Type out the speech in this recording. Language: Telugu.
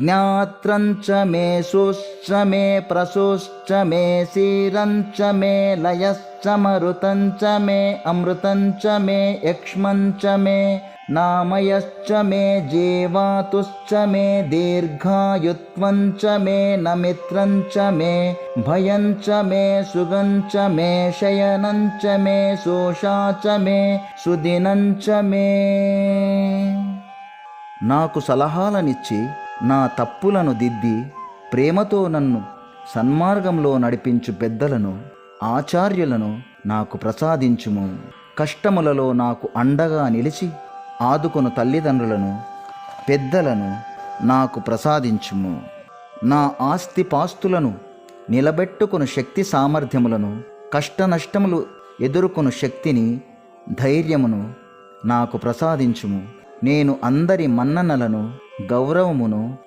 ज्ञात्रञ्च मे सुश्च मे प्रसुश्च मे सीरञ्च मे लयश्च मरुतञ्च मे अमृतञ्च मे यक्ष्मञ्च मे नामयश्च मे जीवातुश्च मे दीर्घायुत्वञ्च मे नमित्रञ्च मे भयञ्च मे सुगञ्च मे शयनञ्च मे शोषा च मे सुदिनञ्च मे నాకు సలహాలనిచ్చి నా తప్పులను దిద్ది ప్రేమతో నన్ను సన్మార్గంలో నడిపించు పెద్దలను ఆచార్యులను నాకు ప్రసాదించుము. కష్టములలో నాకు అండగా నిలిచి ఆదుకొను తల్లిదండ్రులను పెద్దలను నాకు ప్రసాదించుము. నా ఆస్తి పాస్తులను నిలబెట్టుకుని శక్తి సామర్థ్యములను కష్ట నష్టములు ఎదుర్కొను శక్తిని ధైర్యమును నాకు ప్రసాదించుము. నేను అందరి మన్ననలను గౌరవమును